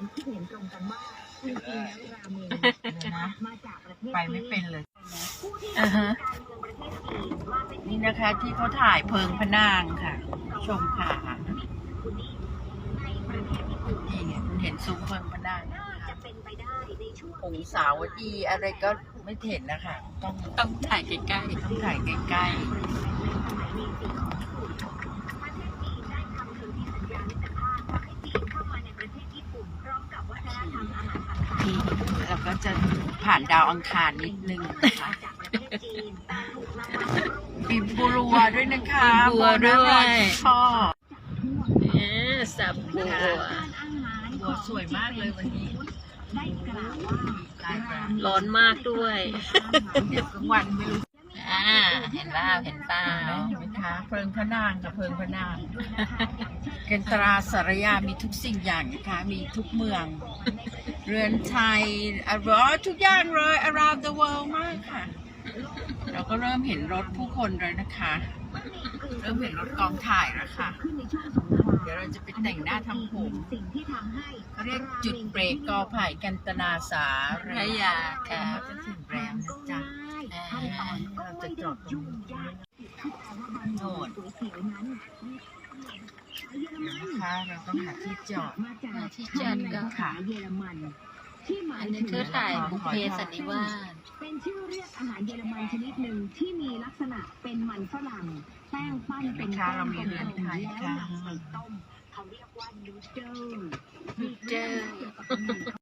ความคิดเห็นตรงกันว่าจริงๆแล้วราเมงเดี๋ยวนะมาจากประเทศไปไม่เป็นเลย ผู้ที่อ่าฮะ การเมืองประเทศจีนว่าเป็นนี่นะคะที่เขาถ่ายเพิงพระนางค่ะชมค่ะคุณนี่ในประเทศญี่ปุ่นนี่ไงคุณเห็นซุ้มเพิงพระนางไหมน่าคะจะเป็นไปได้ในช่วงองศาวดีอะไรก็ไม่เห็นนะคะ ต้องต้องถ่ายใกล้ต้องถ่ายใกล้ในสมัยมีปีของญี่ปุ่น ก็จะผ่านดาวอังคารนิดนึงนะคะจากประเทศจีนแต่ถูกนำมาปรุงปีบัวด้วยนะคะบัวด้วยชอบๆเอ๊ะสับบัวบัวสวยมากเลยวันนี้ได้กล่าวว่าได้ค่ะร้อนมากด้วยเดี๋ยวกลางวันไม่รู้ อ่า เห็นล่าเห็นเปล่าเห็นไหมคะเพลิงพระนางกับเพลิงพระนางเกณตราสารยามีทุกสิ่งอย่างนะคะ มีทุกเมือง เรือนไทยอะไรทุกอย่างเลย around the world มากค่ะ เราก็เริ่มเห็นรถผู้คนเลยนะคะ เริ่มเห็นรถกองถ่ายแล้วค่ะขึ้นในช่วงสงครามเดี๋ยวเราจะไปแต่งหน้าทำผมสิ่งที่ทำให้เขาเรียกจุดเบรกกอไผ่กันตนาสาพระยาค่ะจะถึงแล้วนะจ๊ะขั้นต อนก็ไม่ได้ยุ่งยากโหดเขียวนั้นเยอรมันนะคะเราต้องหาที่จอดมาจากที่จอดก็ขาเยอรมันที่หมายอันนี้ถึงคือถ่ายบุพเพสันนิวาสเป็นชื่อเรียกอาหารเยอรมันชนิดหนึ่งที่มีลักษณะเป็นมันฝรั่งแป้งปั้นเป็นค่ะเรามีเรือนไทยแล้วค่ะนำใส่ต้มเขาเรียกว่านูเดิลนูเดิล